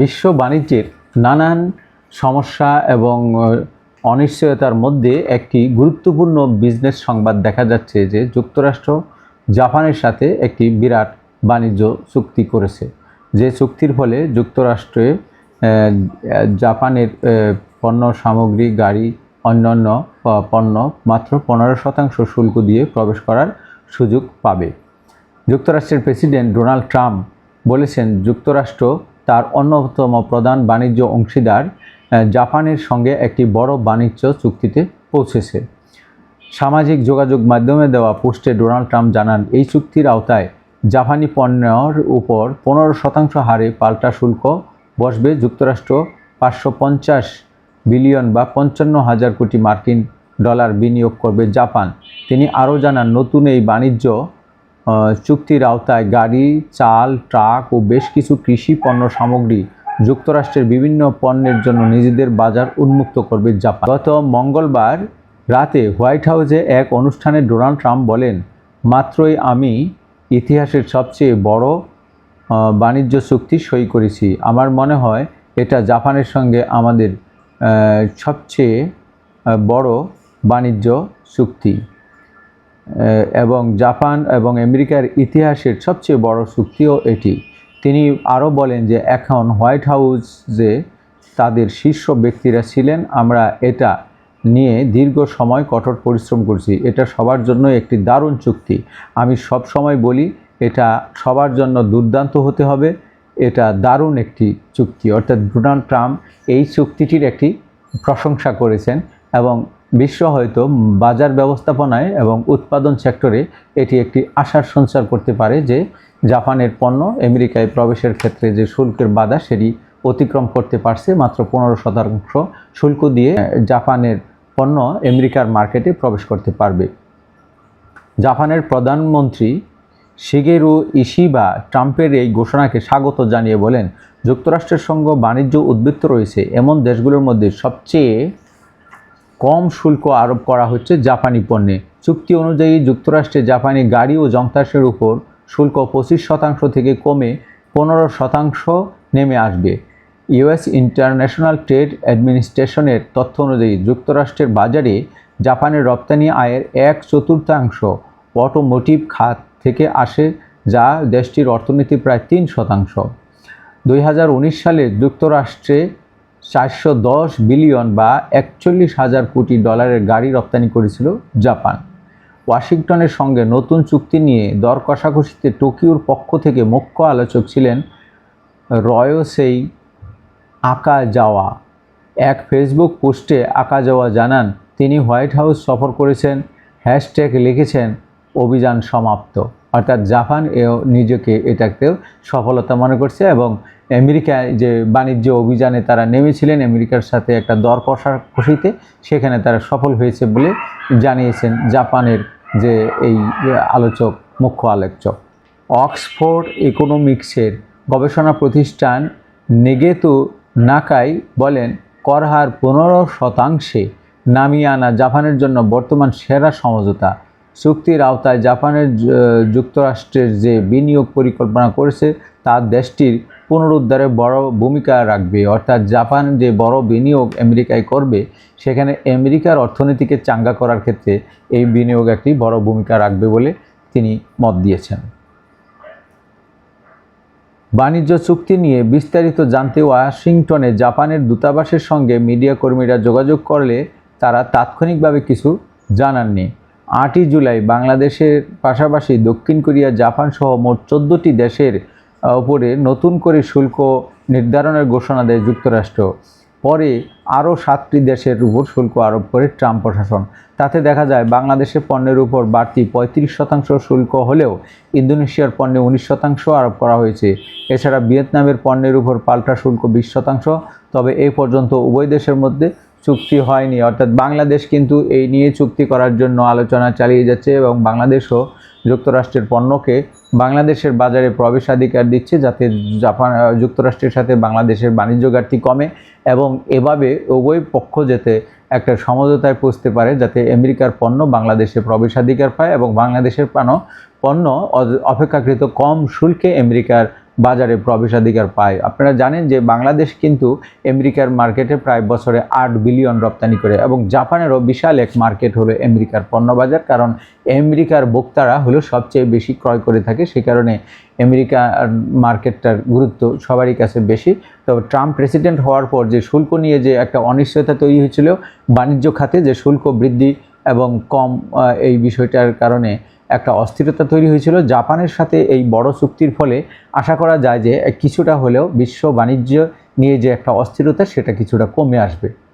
বিশ্ব বাণিজ্যের নানান সমস্যা এবং অনিশ্চয়তার মধ্যে একটি গুরুত্বপূর্ণ বিজনেস সংবাদ দেখা যাচ্ছে যে যুক্তরাষ্ট্র জাপানের সাথে একটি বিরাট বাণিজ্য চুক্তি করেছে। যে চুক্তির ফলে যুক্তরাষ্ট্রে জাপানের পণ্য সামগ্রী, গাড়ি, অন্যান্য পণ্য মাত্র পনেরো শতাংশ শুল্ক দিয়ে প্রবেশ করার সুযোগ পাবে। যুক্তরাষ্ট্রের প্রেসিডেন্ট ডোনাল্ড ট্রাম্প বলেছেন, যুক্তরাষ্ট্র তার অন্যতম প্রধান বাণিজ্য অংশীদার জাপানের সঙ্গে একটি বড় বাণিজ্য চুক্তিতে পৌঁছেছে। সামাজিক যোগাযোগ মাধ্যমে দেওয়া পোস্টে ডোনাল্ড ট্রাম্প জানান, এই চুক্তির আওতায় জাপানি পণ্যের উপর পনেরো শতাংশ হারে পাল্টা শুল্ক বসবে। যুক্তরাষ্ট্র পাঁচশো পঞ্চাশ বিলিয়ন বা পঞ্চান্ন হাজার কোটি মার্কিন ডলার বিনিয়োগ করবে জাপান। তিনি আরও জানান, নতুন এই বাণিজ্য চুক্তির আওতায় গাড়ি, চাল, ট্রাক ও বেশ কিছু কৃষি পণ্য সামগ্রী যুক্তরাষ্ট্রের বিভিন্ন পণ্যের জন্য নিজেদের বাজার উন্মুক্ত করবে জাপান। গত মঙ্গলবার রাতে হোয়াইট হাউসে এক অনুষ্ঠানে ডোনাল্ড ট্রাম্প বলেন, মাত্রই আমি ইতিহাসের সবচেয়ে বড় বাণিজ্য চুক্তি সই করেছি। আমার মনে হয় এটা জাপানের সঙ্গে আমাদের সবচেয়ে বড় বাণিজ্য চুক্তি। এবং জাপান এবং আমেরিকার ইতিহাসের সবচেয়ে বড় চুক্তিও এটি। তিনি আরও বলেন যে, এখন হোয়াইট হাউসে তাদের শীর্ষ ব্যক্তিরা ছিলেন, আমরা এটা নিয়ে দীর্ঘ সময় কঠোর পরিশ্রম করছি। এটা সবার জন্য একটি দারুণ চুক্তি। আমি সব সময় বলি, এটা সবার জন্য দুর্দান্ত হতে হবে। এটা দারুণ একটি চুক্তি। অর্থাৎ ডোনাল্ড ট্রাম্প এই চুক্তিটির একটি প্রশংসা করেছেন এবং বিশ্ব হয়তো বাজার ব্যবস্থাপনায় এবং উৎপাদন সেক্টরে এটি একটি আশার সঞ্চার করতে পারে যে জাপানের পণ্য আমেরিকায় প্রবেশের ক্ষেত্রে যে শুল্কের বাধা সেটি অতিক্রম করতে পারছে মাত্র পনেরো শতাংশ শুল্ক দিয়ে জাপানের পণ্য আমেরিকার মার্কেটে প্রবেশ করতে পারবে। জাপানের প্রধানমন্ত্রী শিগেরু ইশিবা ট্রাম্পের এই ঘোষণাকে স্বাগত জানিয়ে বলেন, যুক্তরাষ্ট্রের সঙ্গে বাণিজ্য উদ্বৃত্ত রয়েছে। এমন দেশগুলোর মধ্যে সবচেয়ে কম শুল্ক আরোপ করা হচ্ছে জাপানি পণ্যে। চুক্তি অনুযায়ী যুক্তরাষ্ট্রে জাপানি গাড়ি ও যন্ত্রাংশের উপর শুল্ক পঁচিশ শতাংশ থেকে কমে পনেরো শতাংশ নেমে আসবে। ইউএস ইন্টারন্যাশনাল ট্রেড অ্যাডমিনিস্ট্রেশনের তথ্য অনুযায়ী যুক্তরাষ্ট্রের বাজারে জাপানের রপ্তানি আয়ের এক চতুর্থাংশ অটোমোটিভ খাত থেকে আসে, যা দেশটির অর্থনীতি প্রায় তিন শতাংশ। দুই হাজার উনিশ সালে যুক্তরাষ্ট্রে চারশো দশ বিলিয়ন বা একচল্লিশ হাজার কোটি ডলারের গাড়ি রপ্তানি করেছিল জাপান। ওয়াশিংটনের সঙ্গে নতুন চুক্তি নিয়ে দর কষাকষিতে টোকিওর পক্ষ থেকে মুখ্য আলোচক ছিলেন রয়সেই আঁকা যাওয়া এক ফেসবুক পোস্টে আঁকা যাওয়া জানান, তিনি হোয়াইট হাউস সফর করেছেন, হ্যাশট্যাগ লিখেছেন, অভিযান সমাপ্ত। অর্থাৎ জাপান এও নিজেকে এটাকেও সফলতা মনে করছে এবং আমেরিকায় যে বাণিজ্য অভিযানে তারা নেমেছিলেন, আমেরিকার সাথে একটা দর কষাকষিতে সেখানে তারা সফল হয়েছে বলে জানিয়েছেন জাপানের যে এই আলোচক, মুখ্য আলোচক। অক্সফোর্ড ইকোনমিক্সের গবেষণা প্রতিষ্ঠান নেগেতু নাকাই বলেন কর হার পনেরো শতাংশে নামিয়ে আনা জাপানের জন্য বর্তমান সেরা সমঝোতা। চুক্তির আওতায় জাপানের যুক্তরাষ্ট্রের যে বিনিয়োগ পরিকল্পনা করেছে, তা দেশটির পুনরুদ্ধারে বড় ভূমিকা রাখবে। অর্থাৎ জাপান যে বড় বিনিয়োগ আমেরিকায় করবে, সেখানে আমেরিকার অর্থনীতিকে চাঙ্গা করার ক্ষেত্রে এই বিনিয়োগ একটি বড় ভূমিকা রাখবে বলে তিনি মত দিয়েছেন। বাণিজ্য চুক্তি নিয়ে বিস্তারিত জানতে ওয়াশিংটনে জাপানের দূতাবাসের সঙ্গে মিডিয়া কর্মীরা যোগাযোগ করলে তারা তাৎক্ষণিকভাবে কিছু জানাননি। আটই জুলাই বাংলাদেশের পাশাপাশি দক্ষিণ কোরিয়া, জাপান সহ মোট চোদ্দোটি দেশের উপরে নতুন করে শুল্ক নির্ধারণের ঘোষণা দেয় যুক্তরাষ্ট্র। পরে আরও সাতটি দেশের উপর শুল্ক আরোপ করে ট্রাম্প প্রশাসন। তাতে দেখা যায়, বাংলাদেশের পণ্যের উপর বাড়তি পঁয়ত্রিশ শতাংশ শুল্ক হলেও ইন্দোনেশিয়ার পণ্যে উনিশ শতাংশ আরোপ করা হয়েছে। এছাড়া ভিয়েতনামের পণ্যের উপর পাল্টা শুল্ক বিশ শতাংশ। তবে এই পর্যন্ত উভয় দেশের মধ্যে চুক্তি হয়নি। অর্থাৎ বাংলাদেশ কিন্তু এই নিয়ে চুক্তি করার জন্য আলোচনা চালিয়ে যাচ্ছে এবং বাংলাদেশও যুক্তরাষ্ট্রের পণ্যকে বাংলাদেশের বাজারে প্রবেশাধিকার দিচ্ছে যাতে জাপান যুক্তরাষ্ট্রের সাথে বাংলাদেশের বাণিজ্য ঘাটতি কমে এবং এভাবে উভয় পক্ষ যেতে একটা সমঝোতায় পৌঁছতে পারে যাতে আমেরিকার পণ্য বাংলাদেশে প্রবেশাধিকার পায় এবং বাংলাদেশের পণ্য পণ্য অপেক্ষাকৃত কম শুল্কে আমেরিকার বাজারে প্রবেশাধিকার পায়। আপনারা জানেন যে বাংলাদেশ কিন্তু আমেরিকার মার্কেটে প্রায় বছরে আট বিলিয়ন রপ্তানি করে এবং জাপানেরও বিশাল এক মার্কেট হলো আমেরিকার পণ্য বাজার কারণ আমেরিকার ভোক্তারা হলো সবচেয়ে বেশি ক্রয় করে থাকে, সে কারণে আমেরিকা মার্কেটটার গুরুত্ব সবারই কাছে বেশি। তবে ট্রাম্প প্রেসিডেন্ট হওয়ার পর যে শুল্ক নিয়ে যে একটা অনিশ্চয়তা তৈরি হয়েছিল, বাণিজ্য খাতে যে শুল্ক বৃদ্ধি এবং কম এই বিষয়টার কারণে একটা অস্থিরতা তৈরি হয়েছিল। জাপানের সাথে এই বড় চুক্তির ফলে আশা করা যায় যে, কিছুটা হলেও বিশ্ব বাণিজ্য নিয়ে যে একটা অস্থিরতা, সেটা কিছুটা কমে আসবে।